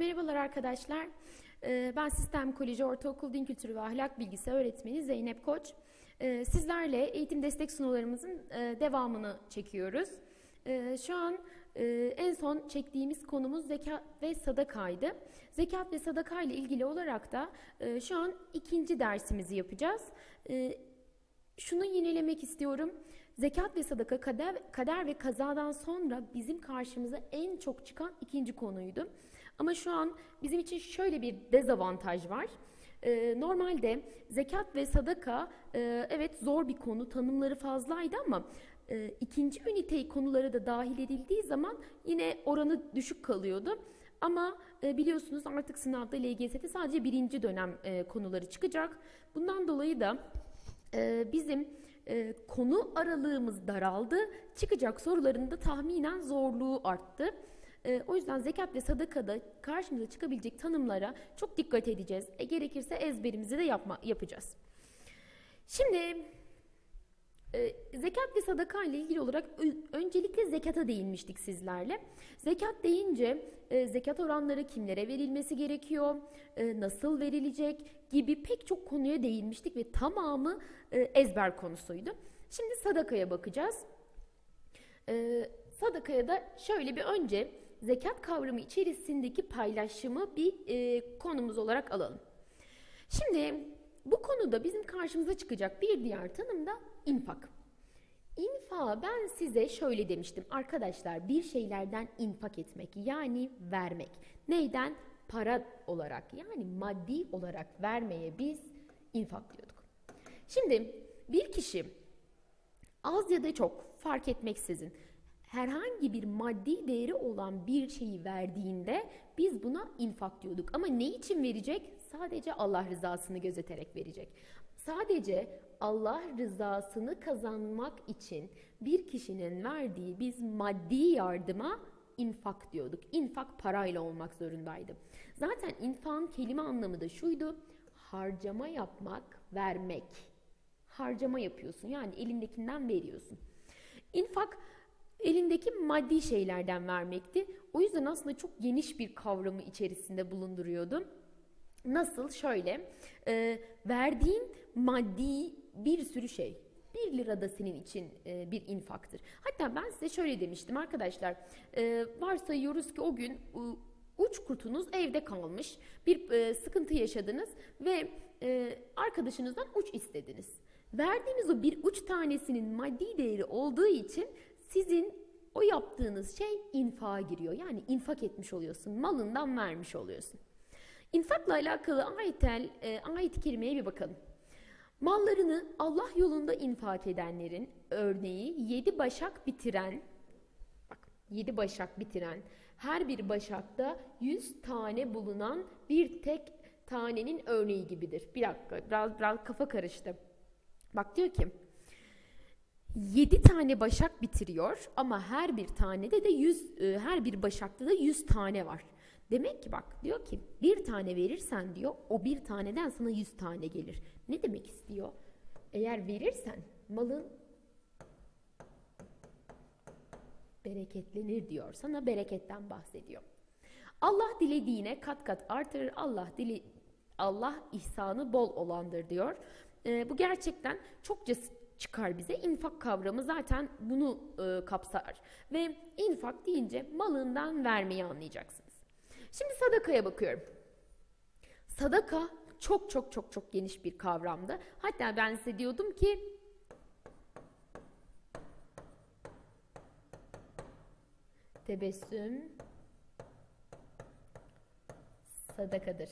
Merhabalar arkadaşlar. Ee, Ben Sistem Koleji Ortaokul Din Kültürü ve Ahlak Bilgisi öğretmeni Zeynep Koç. Ee, Sizlerle eğitim destek sunularımızın e, devamını çekiyoruz. Ee, Şu an e, en son çektiğimiz konumuz zekat ve sadakaydı. Zekat ve sadaka ile ilgili olarak da e, şu an ikinci dersimizi yapacağız. Şunu yinelemek istiyorum. Zekat ve sadaka kader, kader ve kazadan sonra bizim karşımıza en çok çıkan ikinci konuydu. Ama şu an bizim için şöyle bir dezavantaj var. Ee, normalde zekat ve sadaka e, evet zor bir konu, tanımları fazlaydı ama e, ikinci ünite konuları da dahil edildiği zaman yine oranı düşük kalıyordu. Ama e, biliyorsunuz artık sınavda LGS'de sadece birinci dönem konuları çıkacak. Bundan dolayı da bizim konu aralığımız daraldı. Çıkacak soruların da tahminen zorluğu arttı. E, o yüzden zekat ve sadakada karşımıza çıkabilecek tanımlara çok dikkat edeceğiz. E, gerekirse ezberimizi de yapma, yapacağız. Şimdi e, zekat ve sadaka ile ilgili olarak öncelikle zekata değinmiştik sizlerle. Zekat deyince e, zekat oranları kimlere verilmesi gerekiyor, e, nasıl verilecek gibi pek çok konuya değinmiştik ve tamamı e, ezber konusuydu. Şimdi sadakaya bakacağız. E, sadakaya da şöyle bir önce zekat kavramı içerisindeki paylaşımı bir e, konumuz olarak alalım. Şimdi bu konuda bizim karşımıza çıkacak bir diğer tanım da infak. İnfa ben size şöyle demiştim arkadaşlar bir şeylerden infak etmek yani vermek. Neyden? Para olarak yani maddi olarak vermeye biz infak diyorduk. Şimdi bir kişi az ya da çok fark etmeksizin herhangi bir maddi değeri olan bir şeyi verdiğinde biz buna infak diyorduk. Ama ne için verecek? Sadece Allah rızasını gözeterek verecek. Sadece Allah rızasını kazanmak için bir kişinin verdiği biz maddi yardıma infak diyorduk. İnfak parayla olmak zorundaydı. Zaten infakın kelime anlamı da şuydu. Harcama yapmak, vermek. Harcama yapıyorsun. Yani elindekinden veriyorsun. İnfak elindeki maddi şeylerden vermekti. O yüzden aslında çok geniş bir kavramı içerisinde bulunduruyordu. Nasıl? Şöyle, e, verdiğin maddi bir sürü şey. 1 lira da senin için e, bir infaktır. Hatta ben size şöyle demiştim arkadaşlar. E, varsayıyoruz ki o gün e, uç kurtunuz evde kalmış. Bir e, sıkıntı yaşadınız ve e, arkadaşınızdan uç istediniz. Verdiğiniz o bir uç tanesinin maddi değeri olduğu için sizin o yaptığınız şey infağa giriyor. Yani infak etmiş oluyorsun. Malından vermiş oluyorsun. İnfakla alakalı ayetel, e, ayet-i kerimeye bir bakalım. Mallarını Allah yolunda infak edenlerin örneği yedi başak bitiren, bak yedi başak bitiren, her bir başakta yüz tane bulunan bir tek tanenin örneği gibidir. Bir dakika biraz, biraz kafa karıştı. Bak diyor ki 7 tane başak bitiriyor ama her bir tanede de 100 her bir başakta da 100 tane var. Demek ki bak diyor ki bir tane verirsen diyor o bir taneden sana 100 tane gelir. Ne demek istiyor? Eğer verirsen malın bereketlenir diyor. Sana bereketten bahsediyor. Allah dilediğine kat kat artırır. Allah dili Allah ihsanı bol olandır diyor. Ee, bu gerçekten çokça çıkar bize. İnfak kavramı zaten bunu e, kapsar. Ve infak deyince malından vermeyi anlayacaksınız. Şimdi sadakaya bakıyorum. Sadaka çok çok çok çok geniş bir kavramdı. Hatta ben size diyordum ki tebessüm sadakadır.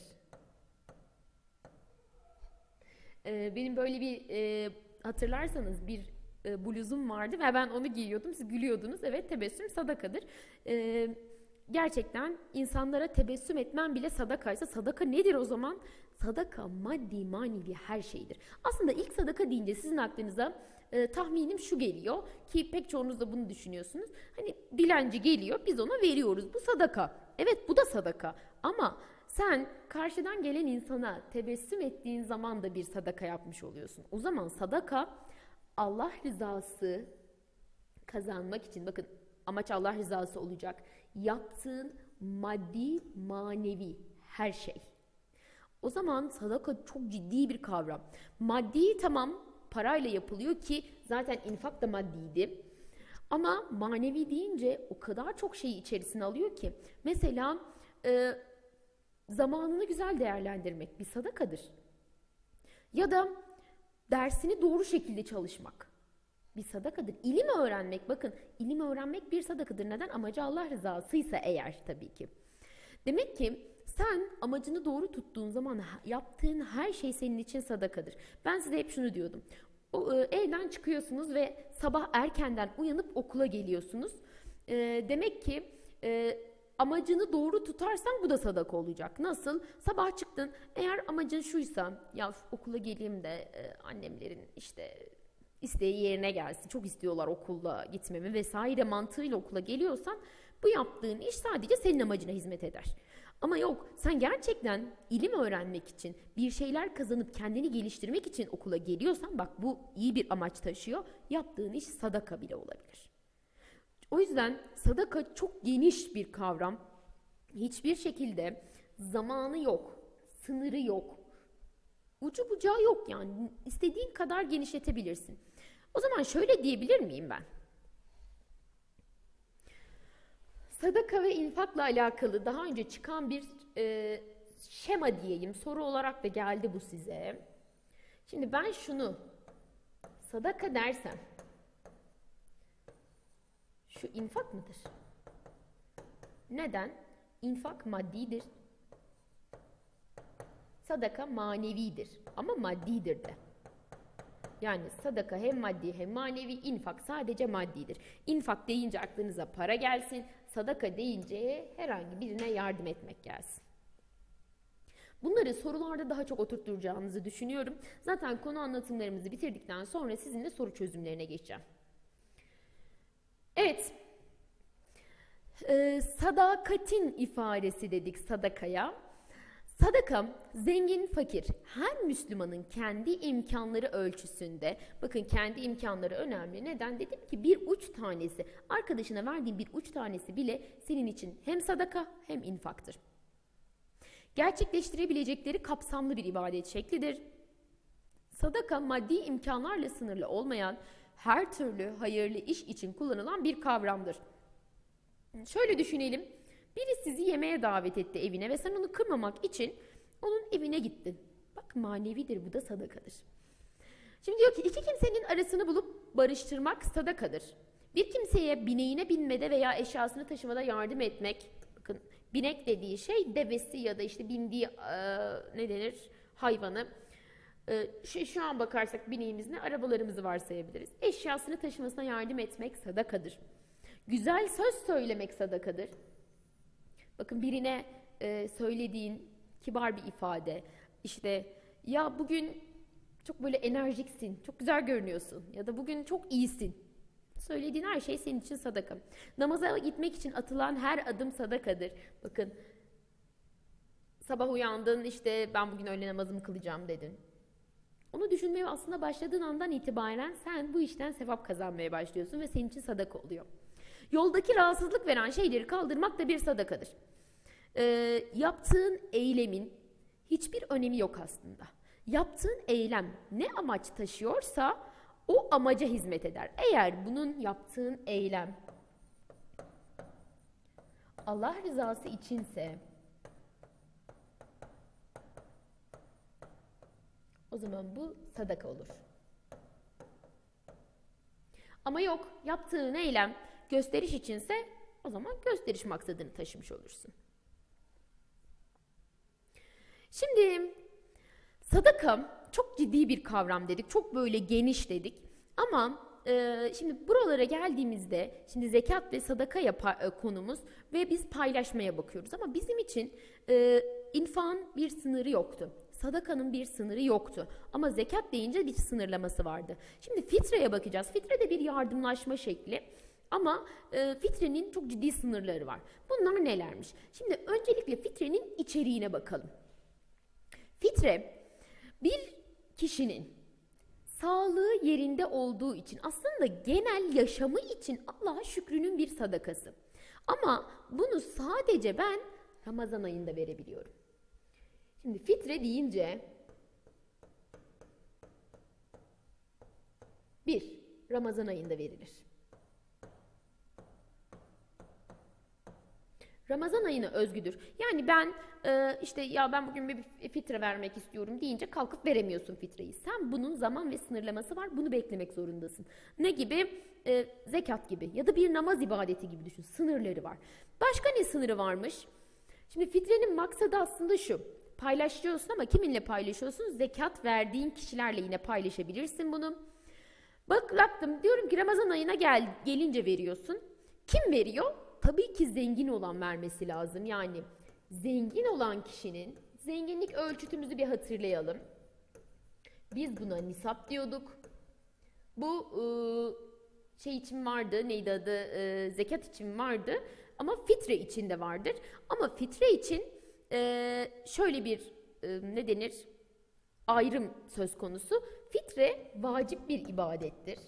Ee, benim böyle bir e, hatırlarsanız bir e, bluzum vardı ve ben onu giyiyordum. Siz gülüyordunuz. Evet tebessüm sadakadır. Ee, gerçekten insanlara tebessüm etmen bile sadakaysa sadaka nedir o zaman? Sadaka maddi manevi her şeydir. Aslında ilk sadaka deyince sizin aklınıza e, tahminim şu geliyor ki pek çoğunuz da bunu düşünüyorsunuz. Hani dilenci geliyor biz ona veriyoruz. Bu sadaka. Evet bu da sadaka ama sen karşıdan gelen insana tebessüm ettiğin zaman da bir sadaka yapmış oluyorsun. O zaman sadaka Allah rızası kazanmak için bakın amaç Allah rızası olacak. Yaptığın maddi, manevi her şey. O zaman sadaka çok ciddi bir kavram. Maddi tamam parayla yapılıyor ki zaten infak da maddiydi. Ama manevi deyince o kadar çok şeyi içerisine alıyor ki. Mesela e, zamanını güzel değerlendirmek bir sadakadır. Ya da dersini doğru şekilde çalışmak bir sadakadır. İlim öğrenmek bakın ilim öğrenmek bir sadakadır. Neden? Amacı Allah rızasıysa eğer tabii ki. Demek ki sen amacını doğru tuttuğun zaman yaptığın her şey senin için sadakadır. Ben size hep şunu diyordum. O, e, evden çıkıyorsunuz ve sabah erkenden uyanıp okula geliyorsunuz. E, demek ki e, amacını doğru tutarsan bu da sadaka olacak. Nasıl? Sabah çıktın. Eğer amacın şuysa ya okula geleyim de e, annemlerin işte isteği yerine gelsin. Çok istiyorlar okulla gitmemi vesaire mantığıyla okula geliyorsan bu yaptığın iş sadece senin amacına hizmet eder. Ama yok sen gerçekten ilim öğrenmek için bir şeyler kazanıp kendini geliştirmek için okula geliyorsan bak bu iyi bir amaç taşıyor. Yaptığın iş sadaka bile olabilir. O yüzden sadaka çok geniş bir kavram. Hiçbir şekilde zamanı yok, sınırı yok. Ucu bucağı yok yani. istediğin kadar genişletebilirsin. O zaman şöyle diyebilir miyim ben? Sadaka ve infakla alakalı daha önce çıkan bir e, şema diyeyim. Soru olarak da geldi bu size. Şimdi ben şunu sadaka dersem şu infak mıdır? Neden? İnfak maddidir. Sadaka manevidir ama maddidir de. Yani sadaka hem maddi hem manevi, infak sadece maddidir. İnfak deyince aklınıza para gelsin, sadaka deyince herhangi birine yardım etmek gelsin. Bunları sorularda daha çok oturtturacağınızı düşünüyorum. Zaten konu anlatımlarımızı bitirdikten sonra sizinle soru çözümlerine geçeceğim. Evet, ee, sadakatin ifadesi dedik sadakaya. Sadaka zengin fakir her Müslümanın kendi imkanları ölçüsünde bakın kendi imkanları önemli. Neden? Dedim ki bir uç tanesi arkadaşına verdiğin bir uç tanesi bile senin için hem sadaka hem infaktır. Gerçekleştirebilecekleri kapsamlı bir ibadet şeklidir. Sadaka maddi imkanlarla sınırlı olmayan her türlü hayırlı iş için kullanılan bir kavramdır. Şöyle düşünelim. Biri sizi yemeğe davet etti evine ve sen onu kırmamak için onun evine gittin. Bak manevidir bu da sadakadır. Şimdi diyor ki iki kimsenin arasını bulup barıştırmak sadakadır. Bir kimseye bineğine binmede veya eşyasını taşımada yardım etmek, bakın binek dediği şey devesi ya da işte bindiği e, ne denir hayvanı. E, şu, şu an bakarsak bineğimiz ne arabalarımızı varsayabiliriz. Eşyasını taşımasına yardım etmek sadakadır. Güzel söz söylemek sadakadır. Bakın birine e, söylediğin kibar bir ifade. İşte ya bugün çok böyle enerjiksin, çok güzel görünüyorsun ya da bugün çok iyisin. Söylediğin her şey senin için sadaka. Namaza gitmek için atılan her adım sadakadır. Bakın sabah uyandın işte ben bugün öğle namazımı kılacağım dedin. Onu düşünmeye aslında başladığın andan itibaren sen bu işten sevap kazanmaya başlıyorsun ve senin için sadaka oluyor. Yoldaki rahatsızlık veren şeyleri kaldırmak da bir sadakadır. Ee, yaptığın eylemin hiçbir önemi yok aslında. Yaptığın eylem ne amaç taşıyorsa o amaca hizmet eder. Eğer bunun yaptığın eylem Allah rızası içinse o zaman bu sadaka olur. Ama yok yaptığın eylem gösteriş içinse o zaman gösteriş maksadını taşımış olursun. Şimdi sadaka çok ciddi bir kavram dedik. Çok böyle geniş dedik. Ama e, şimdi buralara geldiğimizde şimdi zekat ve sadaka yapar, e, konumuz ve biz paylaşmaya bakıyoruz. Ama bizim için e, infan bir sınırı yoktu. Sadakanın bir sınırı yoktu. Ama zekat deyince bir sınırlaması vardı. Şimdi fitreye bakacağız. Fitre de bir yardımlaşma şekli. Ama e, fitrenin çok ciddi sınırları var. Bunlar nelermiş? Şimdi öncelikle fitrenin içeriğine bakalım. Fitre bir kişinin sağlığı yerinde olduğu için aslında genel yaşamı için Allah'a şükrünün bir sadakası. Ama bunu sadece ben Ramazan ayında verebiliyorum. Şimdi fitre deyince bir, Ramazan ayında verilir. Ramazan ayına özgüdür. Yani ben e, işte ya ben bugün bir fitre vermek istiyorum deyince kalkıp veremiyorsun fitreyi. Sen bunun zaman ve sınırlaması var. Bunu beklemek zorundasın. Ne gibi? E, zekat gibi ya da bir namaz ibadeti gibi düşün. Sınırları var. Başka ne sınırı varmış? Şimdi fitrenin maksadı aslında şu. Paylaşıyorsun ama kiminle paylaşıyorsun? Zekat verdiğin kişilerle yine paylaşabilirsin bunu. Bak baktım diyorum ki Ramazan ayına gel gelince veriyorsun. Kim veriyor? Tabii ki zengin olan vermesi lazım. Yani zengin olan kişinin zenginlik ölçütümüzü bir hatırlayalım. Biz buna nisap diyorduk. Bu e, şey için vardı, neydi adı, e, zekat için vardı ama fitre için de vardır. Ama fitre için e, şöyle bir e, ne denir ayrım söz konusu. Fitre vacip bir ibadettir.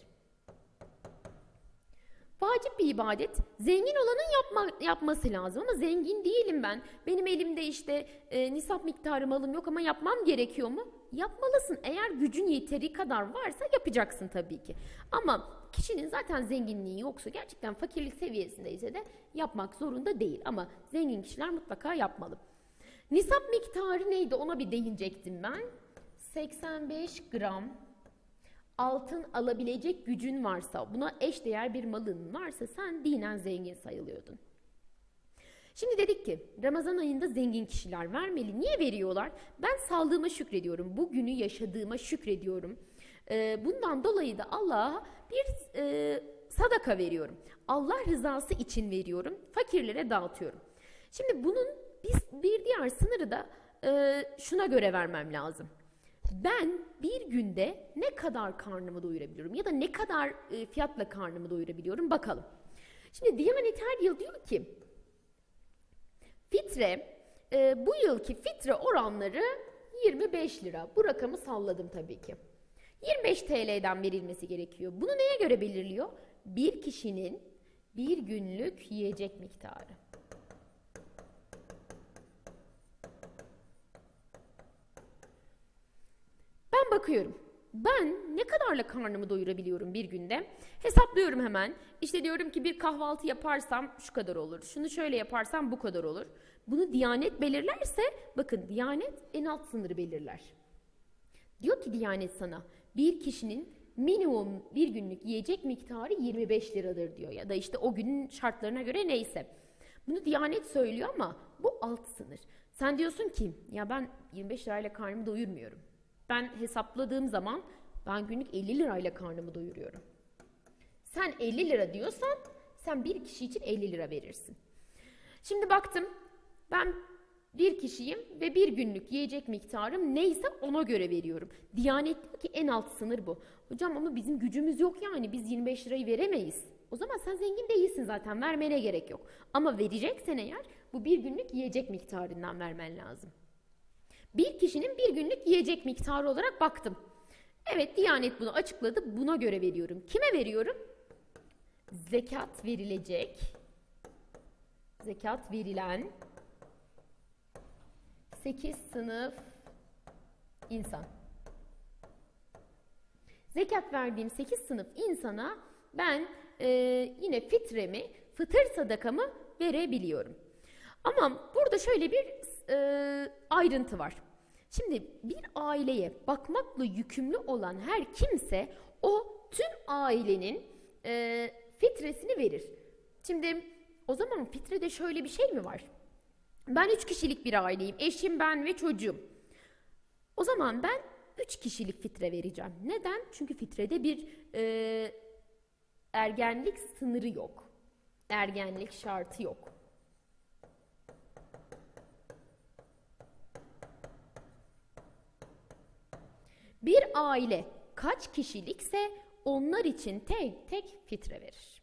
Vacip bir ibadet. Zengin olanın yapma, yapması lazım ama zengin değilim ben. Benim elimde işte e, nisap miktarı malım yok ama yapmam gerekiyor mu? Yapmalısın. Eğer gücün yeteri kadar varsa yapacaksın tabii ki. Ama kişinin zaten zenginliği yoksa gerçekten fakirlik seviyesindeyse de yapmak zorunda değil. Ama zengin kişiler mutlaka yapmalı. Nisap miktarı neydi ona bir değinecektim ben. 85 gram altın alabilecek gücün varsa, buna eş değer bir malın varsa sen dinen zengin sayılıyordun. Şimdi dedik ki Ramazan ayında zengin kişiler vermeli. Niye veriyorlar? Ben sağlığıma şükrediyorum. Bugünü yaşadığıma şükrediyorum. Ee, bundan dolayı da Allah'a bir e, sadaka veriyorum. Allah rızası için veriyorum. Fakirlere dağıtıyorum. Şimdi bunun bir, bir diğer sınırı da e, şuna göre vermem lazım ben bir günde ne kadar karnımı doyurabiliyorum ya da ne kadar e, fiyatla karnımı doyurabiliyorum bakalım. Şimdi Diyanet her yıl diyor ki fitre e, bu yılki fitre oranları 25 lira. Bu rakamı salladım tabii ki. 25 TL'den verilmesi gerekiyor. Bunu neye göre belirliyor? Bir kişinin bir günlük yiyecek miktarı. Bakıyorum. Ben ne kadarla karnımı doyurabiliyorum bir günde? Hesaplıyorum hemen. İşte diyorum ki bir kahvaltı yaparsam şu kadar olur. Şunu şöyle yaparsam bu kadar olur. Bunu Diyanet belirlerse bakın Diyanet en alt sınırı belirler. Diyor ki Diyanet sana bir kişinin minimum bir günlük yiyecek miktarı 25 liradır diyor. Ya da işte o günün şartlarına göre neyse. Bunu Diyanet söylüyor ama bu alt sınır. Sen diyorsun ki ya ben 25 lirayla karnımı doyurmuyorum. Ben hesapladığım zaman ben günlük 50 lirayla karnımı doyuruyorum. Sen 50 lira diyorsan sen bir kişi için 50 lira verirsin. Şimdi baktım ben bir kişiyim ve bir günlük yiyecek miktarım neyse ona göre veriyorum. Diyanet ki en alt sınır bu. Hocam ama bizim gücümüz yok yani biz 25 lirayı veremeyiz. O zaman sen zengin değilsin zaten vermene gerek yok. Ama vereceksen eğer bu bir günlük yiyecek miktarından vermen lazım. Bir kişinin bir günlük yiyecek miktarı olarak baktım. Evet Diyanet bunu açıkladı. Buna göre veriyorum. Kime veriyorum? Zekat verilecek. Zekat verilen 8 sınıf insan. Zekat verdiğim 8 sınıf insana ben e, yine fitremi, fıtır sadakamı verebiliyorum. Ama burada şöyle bir e, ayrıntı var. Şimdi bir aileye bakmakla yükümlü olan her kimse o tüm ailenin e, fitresini verir. Şimdi o zaman fitrede şöyle bir şey mi var? Ben üç kişilik bir aileyim. Eşim, ben ve çocuğum. O zaman ben üç kişilik fitre vereceğim. Neden? Çünkü fitrede bir e, ergenlik sınırı yok. Ergenlik şartı yok. Bir aile kaç kişilikse onlar için tek tek fitre verir.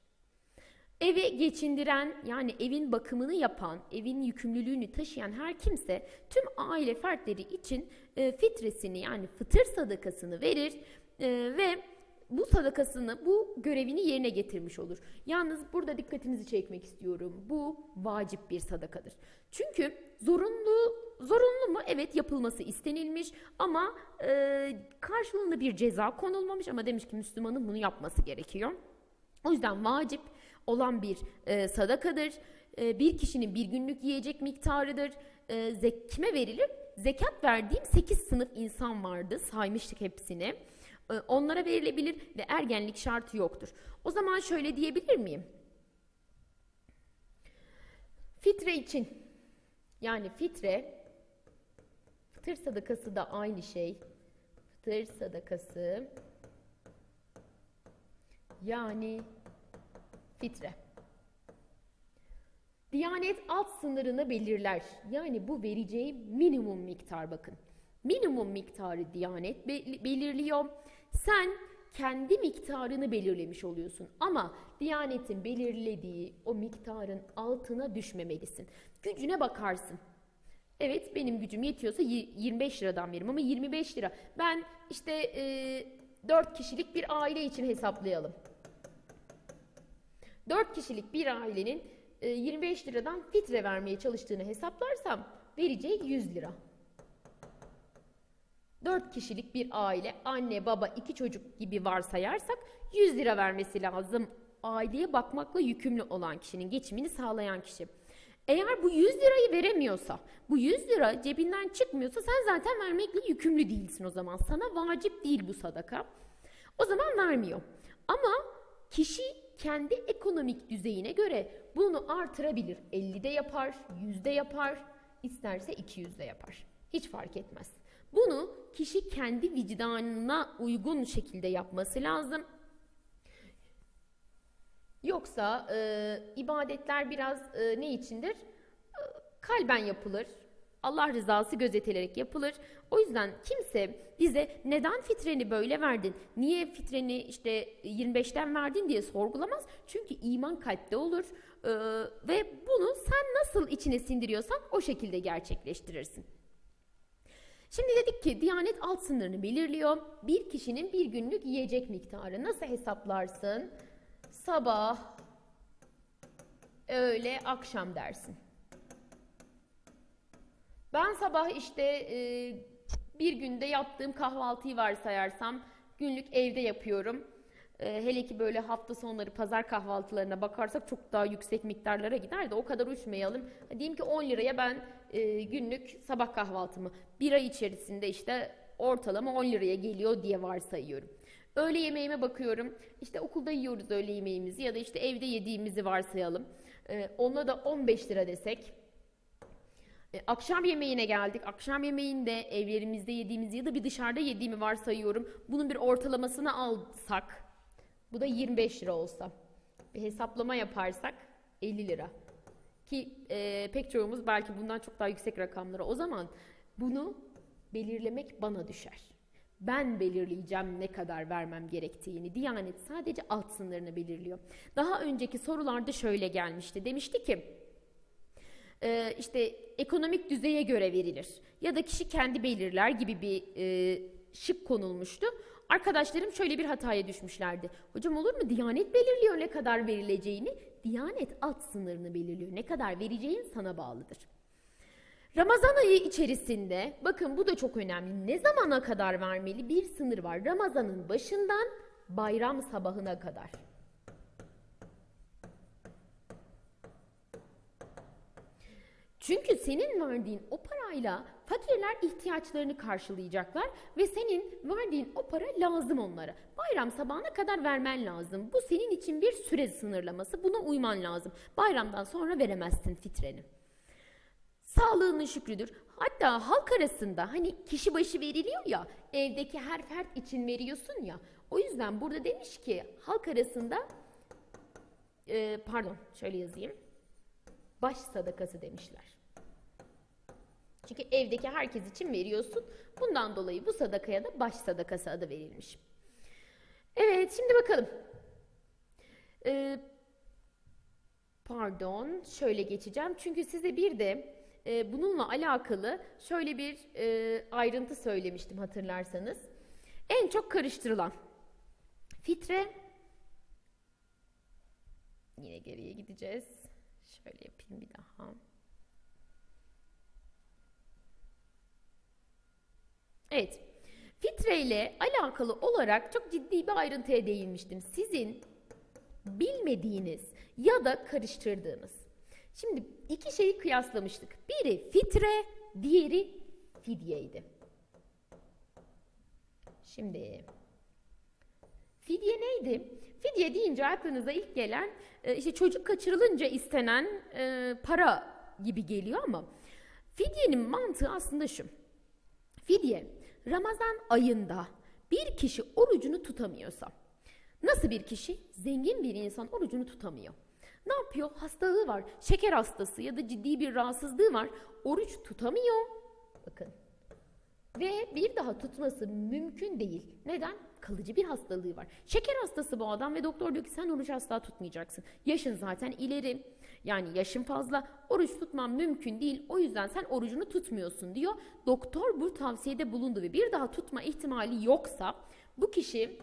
Evi geçindiren yani evin bakımını yapan, evin yükümlülüğünü taşıyan her kimse tüm aile fertleri için e, fitresini yani fıtır sadakasını verir e, ve bu sadakasını, bu görevini yerine getirmiş olur. Yalnız burada dikkatinizi çekmek istiyorum. Bu vacip bir sadakadır. Çünkü zorunlu zorunlu mu? Evet yapılması istenilmiş ama e, karşılığında bir ceza konulmamış ama demiş ki Müslümanın bunu yapması gerekiyor. O yüzden vacip olan bir e, sadakadır. E, bir kişinin bir günlük yiyecek miktarıdır. E, zek kime verilir? Zekat verdiğim 8 sınıf insan vardı. Saymıştık hepsini. E, onlara verilebilir ve ergenlik şartı yoktur. O zaman şöyle diyebilir miyim? Fitre için yani fitre fıtır sadakası da aynı şey. Fıtır sadakası yani fitre. Diyanet alt sınırını belirler. Yani bu vereceği minimum miktar bakın. Minimum miktarı Diyanet be- belirliyor. Sen kendi miktarını belirlemiş oluyorsun ama Diyanet'in belirlediği o miktarın altına düşmemelisin. Gücüne bakarsın. Evet benim gücüm yetiyorsa y- 25 liradan veririm ama 25 lira. Ben işte e, 4 kişilik bir aile için hesaplayalım. 4 kişilik bir ailenin e, 25 liradan fitre vermeye çalıştığını hesaplarsam vereceği 100 lira. 4 kişilik bir aile, anne, baba, iki çocuk gibi varsayarsak 100 lira vermesi lazım. Aileye bakmakla yükümlü olan kişinin geçimini sağlayan kişi. Eğer bu 100 lirayı veremiyorsa, bu 100 lira cebinden çıkmıyorsa sen zaten vermekle yükümlü değilsin o zaman. Sana vacip değil bu sadaka. O zaman vermiyor. Ama kişi kendi ekonomik düzeyine göre bunu artırabilir. 50'de yapar, 100'de yapar, isterse 200'de yapar. Hiç fark etmez. Bunu kişi kendi vicdanına uygun şekilde yapması lazım. Yoksa e, ibadetler biraz e, ne içindir? E, kalben yapılır. Allah rızası gözetilerek yapılır. O yüzden kimse bize neden fitreni böyle verdin, niye fitreni işte 25'ten verdin diye sorgulamaz. Çünkü iman kalpte olur e, ve bunu sen nasıl içine sindiriyorsan o şekilde gerçekleştirirsin. Şimdi dedik ki Diyanet alt sınırını belirliyor. Bir kişinin bir günlük yiyecek miktarı nasıl hesaplarsın? Sabah, öğle, akşam dersin. Ben sabah işte e, bir günde yaptığım kahvaltıyı varsayarsam günlük evde yapıyorum. E, hele ki böyle hafta sonları pazar kahvaltılarına bakarsak çok daha yüksek miktarlara gider de o kadar uçmayalım. Diyelim ki 10 liraya ben e, günlük sabah kahvaltımı bir ay içerisinde işte ortalama 10 liraya geliyor diye varsayıyorum. Öğle yemeğime bakıyorum. İşte okulda yiyoruz öğle yemeğimizi ya da işte evde yediğimizi varsayalım. E, ona da 15 lira desek. E, akşam yemeğine geldik. Akşam yemeğinde evlerimizde yediğimiz ya da bir dışarıda yediğimi varsayıyorum. Bunun bir ortalamasını alsak, bu da 25 lira olsa. Bir hesaplama yaparsak 50 lira. Ki e, pek çoğumuz belki bundan çok daha yüksek rakamlara. O zaman bunu belirlemek bana düşer. Ben belirleyeceğim ne kadar vermem gerektiğini. Diyanet sadece alt sınırını belirliyor. Daha önceki sorularda şöyle gelmişti. Demişti ki e, işte ekonomik düzeye göre verilir ya da kişi kendi belirler gibi bir e, şık konulmuştu. Arkadaşlarım şöyle bir hataya düşmüşlerdi. Hocam olur mu? Diyanet belirliyor ne kadar verileceğini. Diyanet alt sınırını belirliyor. Ne kadar vereceğin sana bağlıdır. Ramazan ayı içerisinde bakın bu da çok önemli. Ne zamana kadar vermeli? Bir sınır var. Ramazanın başından bayram sabahına kadar. Çünkü senin verdiğin o parayla fakirler ihtiyaçlarını karşılayacaklar ve senin verdiğin o para lazım onlara. Bayram sabahına kadar vermen lazım. Bu senin için bir süre sınırlaması. Buna uyman lazım. Bayramdan sonra veremezsin fitreni. Sağlığının şükrüdür. Hatta halk arasında hani kişi başı veriliyor ya, evdeki her fert için veriyorsun ya. O yüzden burada demiş ki halk arasında e, pardon şöyle yazayım. Baş sadakası demişler. Çünkü evdeki herkes için veriyorsun. Bundan dolayı bu sadakaya da baş sadakası adı verilmiş. Evet şimdi bakalım. Ee, pardon şöyle geçeceğim. Çünkü size bir de e, bununla alakalı şöyle bir e, ayrıntı söylemiştim hatırlarsanız. En çok karıştırılan. Fitre yine geriye gideceğiz. Şöyle yapayım bir daha. Evet. Fitre ile alakalı olarak çok ciddi bir ayrıntıya değinmiştim. Sizin bilmediğiniz ya da karıştırdığınız. Şimdi iki şeyi kıyaslamıştık. Biri fitre, diğeri fidyeydi. Şimdi fidye neydi? Fidye deyince aklınıza ilk gelen e, işte çocuk kaçırılınca istenen e, para gibi geliyor ama fidyenin mantığı aslında şu. Fidye Ramazan ayında bir kişi orucunu tutamıyorsa nasıl bir kişi? Zengin bir insan orucunu tutamıyor. Ne yapıyor? Hastalığı var. Şeker hastası ya da ciddi bir rahatsızlığı var. Oruç tutamıyor. Bakın. Ve bir daha tutması mümkün değil. Neden? Kalıcı bir hastalığı var. Şeker hastası bu adam ve doktor diyor ki sen oruç asla tutmayacaksın. Yaşın zaten ileri. Yani yaşın fazla. Oruç tutman mümkün değil. O yüzden sen orucunu tutmuyorsun diyor. Doktor bu tavsiyede bulundu ve bir daha tutma ihtimali yoksa bu kişi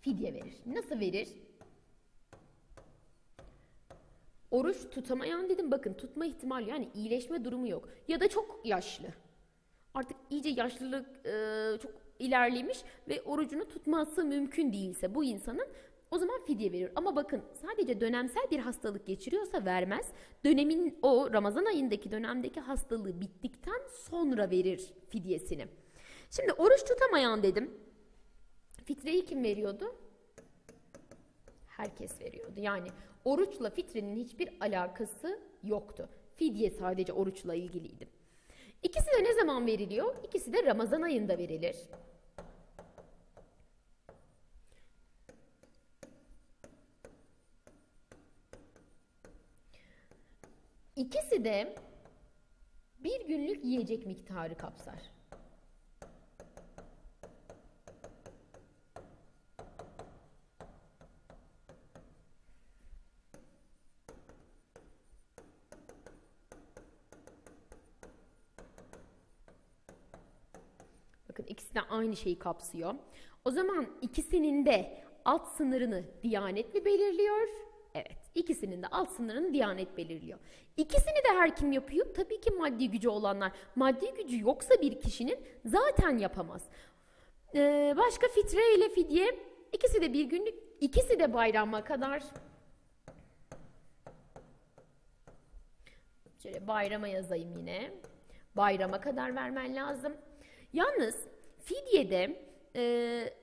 fidye verir. Nasıl verir? Oruç tutamayan dedim bakın tutma ihtimali yani iyileşme durumu yok. Ya da çok yaşlı. Artık iyice yaşlılık e, çok ilerlemiş ve orucunu tutması mümkün değilse bu insanın o zaman fidye verir. Ama bakın sadece dönemsel bir hastalık geçiriyorsa vermez. Dönemin o Ramazan ayındaki dönemdeki hastalığı bittikten sonra verir fidyesini. Şimdi oruç tutamayan dedim. Fitreyi kim veriyordu? Herkes veriyordu. Yani oruçla fitrenin hiçbir alakası yoktu. Fidye sadece oruçla ilgiliydi. İkisi de ne zaman veriliyor? İkisi de Ramazan ayında verilir. İkisi de bir günlük yiyecek miktarı kapsar. Bakın ikisi de aynı şeyi kapsıyor. O zaman ikisinin de alt sınırını Diyanet mi belirliyor? Evet. ikisinin de alt sınırını Diyanet belirliyor. İkisini de her kim yapıyor? Tabii ki maddi gücü olanlar. Maddi gücü yoksa bir kişinin zaten yapamaz. Ee, başka fitre ile fidye ikisi de bir günlük, ikisi de bayrama kadar Şöyle bayrama yazayım yine. Bayrama kadar vermen lazım. Yalnız fidyede e,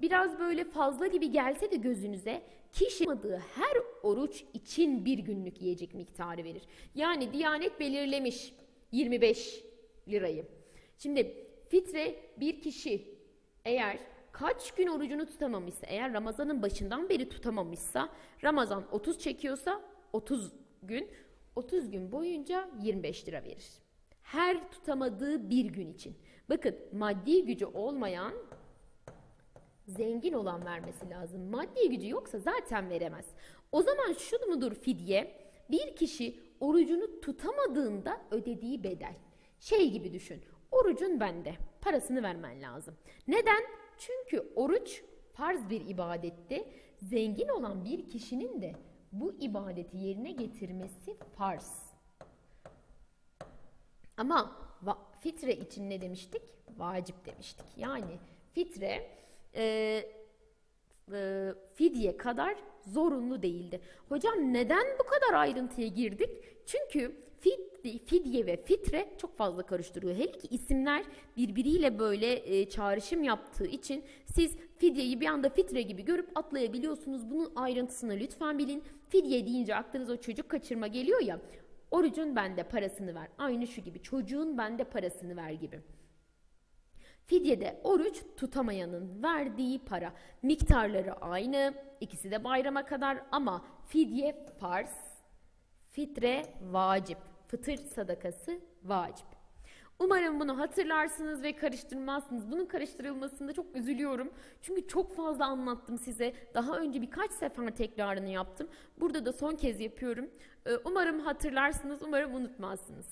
biraz böyle fazla gibi gelse de gözünüze kişi her oruç için bir günlük yiyecek miktarı verir. Yani Diyanet belirlemiş 25 lirayı. Şimdi fitre bir kişi eğer kaç gün orucunu tutamamışsa, eğer Ramazan'ın başından beri tutamamışsa, Ramazan 30 çekiyorsa 30 gün, 30 gün boyunca 25 lira verir. Her tutamadığı bir gün için. Bakın maddi gücü olmayan zengin olan vermesi lazım. Maddi gücü yoksa zaten veremez. O zaman şu mudur fidye? Bir kişi orucunu tutamadığında ödediği bedel. Şey gibi düşün. Orucun bende. Parasını vermen lazım. Neden? Çünkü oruç farz bir ibadetti. Zengin olan bir kişinin de bu ibadeti yerine getirmesi farz. Ama fitre için ne demiştik? Vacip demiştik. Yani fitre e, e, fidye kadar zorunlu değildi. Hocam neden bu kadar ayrıntıya girdik? Çünkü fid- fidye ve fitre çok fazla karıştırıyor. Her iki isimler birbiriyle böyle e, çağrışım yaptığı için siz fidyeyi bir anda fitre gibi görüp atlayabiliyorsunuz. Bunun ayrıntısını lütfen bilin. Fidye deyince aklınıza o çocuk kaçırma geliyor ya. Orucun bende parasını ver. Aynı şu gibi. Çocuğun bende parasını ver gibi. Fidyede oruç tutamayanın verdiği para miktarları aynı. İkisi de bayrama kadar ama fidye farz, fitre vacip. Fıtır sadakası vacip. Umarım bunu hatırlarsınız ve karıştırmazsınız. Bunun karıştırılmasında çok üzülüyorum. Çünkü çok fazla anlattım size. Daha önce birkaç sefer tekrarını yaptım. Burada da son kez yapıyorum. Ee, Umarım hatırlarsınız, umarım unutmazsınız.